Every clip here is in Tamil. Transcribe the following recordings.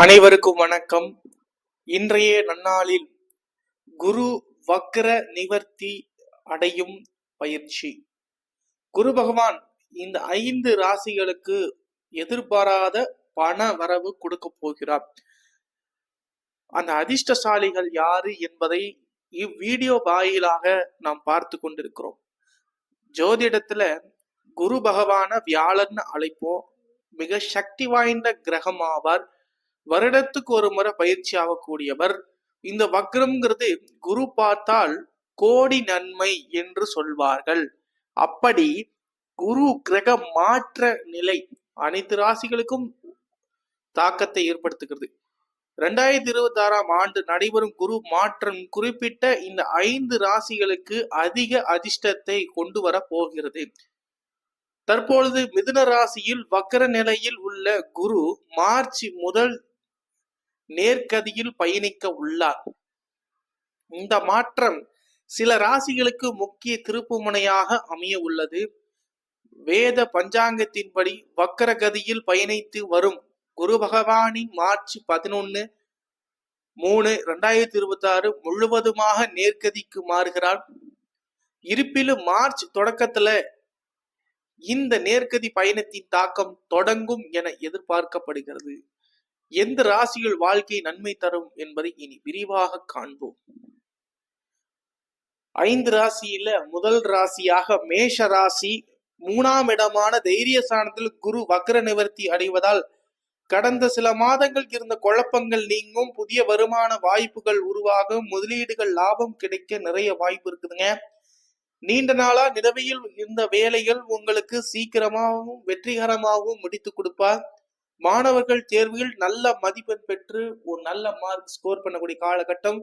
அனைவருக்கும் வணக்கம். இன்றைய நன்னாளில் குரு வக்ர நிவர்த்தி அடையும் பயிற்சி. குரு பகவான் இந்த ஐந்து ராசிகளுக்கு எதிர்பாராத பண வரவு கொடுக்க போகிறார். அந்த அதிர்ஷ்டசாலிகள் யாரு என்பதை இவ்வீடியோ வாயிலாக நாம் பார்த்து கொண்டிருக்கிறோம். ஜோதிடத்துல குரு பகவான வியாழன் அழைப்போம். மிக சக்தி வாய்ந்த கிரகம் ஆவார் வருடத்துக்கு ஒரு முறை பயிற்சி ஆகக்கூடியவர் இந்த வக்ரம்ங்கிறது குரு பார்த்தால் கோடி நன்மை என்று சொல்வார்கள். அப்படி குரு கிரக மாற்ற நிலை அனைத்து ராசிகளுக்கும் தாக்கத்தை ஏற்படுத்துகிறது. ரெண்டாயிரத்தி இருபத்தி ஆறாம் ஆண்டு நடைபெறும் குரு மாற்றம் குறிப்பிட்ட இந்த ஐந்து ராசிகளுக்கு அதிக அதிர்ஷ்டத்தை கொண்டு வர போகிறது. தற்பொழுது மிதுன ராசியில் வக்கர நிலையில் உள்ள குரு மார்ச் முதல் நேர்கதியில் பயணிக்க உள்ளார். இந்த மாற்றம் சில ராசிகளுக்கு முக்கிய திருப்புமுனையாக அமைய உள்ளது. வேத பஞ்சாங்கத்தின்படி வக்கரகதியில் பயணித்து வரும் குரு பகவானின் மார்ச் பதினொன்னு மூணு ரெண்டாயிரத்தி இருபத்தி ஆறு முழுவதுமாக நேர்கதிக்கு மாறுகிறார். இருப்பிலும் மார்ச் தொடக்கத்துல இந்த நேர்கதி பயணத்தின் தாக்கம் தொடங்கும் என எதிர்பார்க்கப்படுகிறது. எந்த ராசியில் வாழ்க்கை நன்மை தரும் என்பதை இனி விரிவாக காண்போம். ஐந்து ராசியில முதல் ராசியாக மேஷ ராசி மூணாம் இடமான தைரிய சாணத்தில் குரு வக்ர நிவர்த்தி அடைவதால் கடந்த சில மாதங்கள் இருந்த குழப்பங்கள் நீங்கும் புதிய வருமான வாய்ப்புகள் உருவாகும் முதலீடுகள் லாபம் கிடைக்க நிறைய வாய்ப்பு இருக்குதுங்க. நீண்ட நாளா நிலவையில் இருந்த வேலைகள் உங்களுக்கு சீக்கிரமாகவும் வெற்றிகரமாகவும் முடித்து கொடுப்பார் மாணவர்கள் தேர்வில் நல்ல மதிப்பெண் பெற்று ஒரு நல்ல மார்க் ஸ்கோர் பண்ணக்கூடிய காலகட்டம்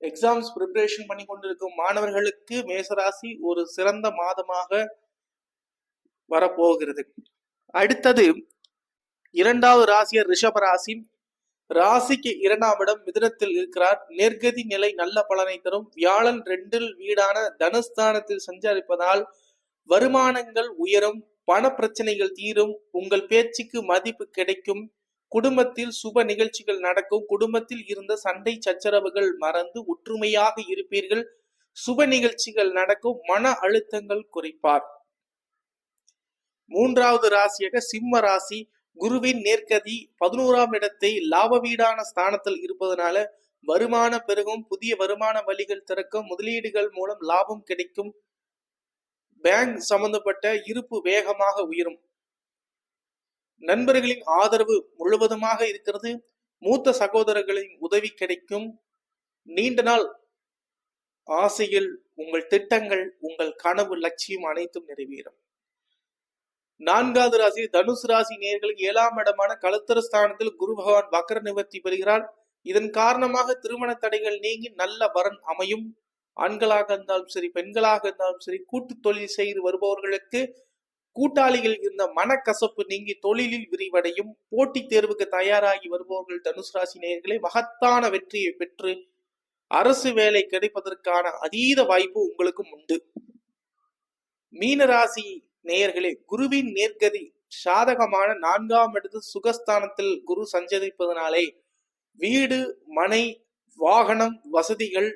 எக்ஸாம்ஸ் ப்ரிப்பரேஷன் பண்ணி கொண்டிருக்கும் மாணவர்களுக்கு மேசராசி ஒரு சிறந்த மாதமாக வரப்போகிறது. அடுத்தது இரண்டாவது ராசியர் ரிஷப ராசி. ராசிக்கு இரண்டாம் இடம் மிதனத்தில் இருக்கிறார். நேர்கதி நிலை நல்ல பலனை தரும். வியாழன் ரெண்டில் வீடான தனஸ்தானத்தில் சஞ்சரிப்பதால் வருமானங்கள் உயரும். பண பிரச்சனைகள் தீரும் உங்கள் பேச்சுக்கு மதிப்பு கிடைக்கும். குடும்பத்தில் சுப நிகழ்ச்சிகள் நடக்கும். குடும்பத்தில் இருந்த சண்டை சச்சரவுகள் மறந்து ஒற்றுமையாக இருப்பீர்கள். சுப நிகழ்ச்சிகள் நடக்கும். மன அழுத்தங்கள் குறைப்பார். மூன்றாவது ராசியாக சிம்ம ராசி. குருவின் நேர்கதி பதினோராம் இடத்தை லாப வீடான ஸ்தானத்தில் இருப்பதனால வருமான பெருகும். புதிய வருமான வழிகள் திறக்கும். முதலீடுகள் மூலம் லாபம் கிடைக்கும். பேங்க் சம்பந்தப்பட்ட இருப்பு வேகமாக உயரும். நண்பர்களின் ஆதரவு முழுவதுமாக இருக்கிறது. மூத்த சகோதரர்களின் உதவி கிடைக்கும். நீண்ட நாள் ஆசையில் உங்கள் திட்டங்கள் உங்கள் கனவு லட்சியம் அனைத்தும் நிறைவேறும். நான்காவது ராசி தனுசு ராசி நேர்களுக்கு ஏழாம் இடமான கழுத்தர ஸ்தானத்தில் குரு பகவான் வக்கர நிவர்த்தி பெறுகிறார். இதன் காரணமாக திருமண தடைகள் நீங்கி நல்ல வரன் அமையும். ஆண்களாக இருந்தாலும் சரி பெண்களாக இருந்தாலும் சரி கூட்டு தொழில் செய்து வருபவர்களுக்கு கூட்டாளிகள் இருந்த மனக்கசப்பு நீங்கி தொழிலில் விரிவடையும். போட்டித் தேர்வுக்கு தயாராகி வருபவர்கள் தனுசு ராசி நேயர்களே மகத்தான வெற்றியை பெற்று அரசு வேலை கிடைப்பதற்கான அதீத வாய்ப்பு உங்களுக்கும் உண்டு. மீனராசி நேயர்களே குருவின் நேர்கதி சாதகமான நான்காம் இடத்து சுகஸ்தானத்தில் குரு சஞ்சரிப்பதனாலே வீடு மனை வாகனம் வசதிகள்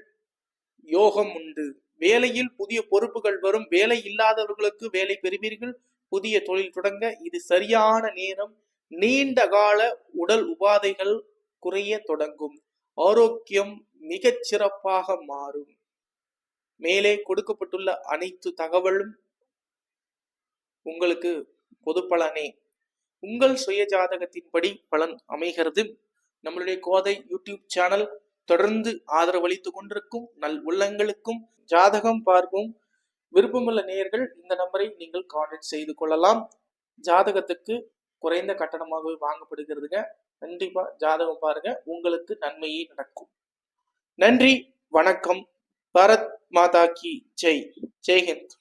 யோகம் உண்டு. வேலையில் புதிய பொறுப்புகள் வரும். வேலை இல்லாதவர்களுக்கு வேலை பெறுவீர்கள். புதிய தொழில் தொடங்க. இது சரியான நேரம். நீண்ட கால உடல் உபாதைகள் குறைய தொடங்கும். ஆரோக்கியம் மிகச் சிறப்பாக மாறும். மேலே கொடுக்கப்பட்டுள்ள அனைத்து தகவலும் உங்களுக்கு பொது பலனே உங்கள் சுய ஜாதகத்தின்படி பலன் அமைகிறது. நம்மளுடைய கோதை யூடியூப் சேனல் தொடர்ந்து ஆதரவளித்து கொண்டிருக்கும் நல் உள்ளங்களுக்கும் ஜாதகம் பார்க்கும் விருப்பமுள்ள நேயர்கள் இந்த நம்பரை நீங்கள் கான்டாக்ட் செய்து கொள்ளலாம். ஜாதகத்துக்கு குறைந்த கட்டணமாகவே வாங்கப்படுகிறதுங்க. கண்டிப்பா ஜாதகம் பாருங்க. உங்களுக்கு நன்மையே நடக்கும். நன்றி. வணக்கம். பாரத் மாதா கி. ஜெய். ஜெய்ஹிந்த்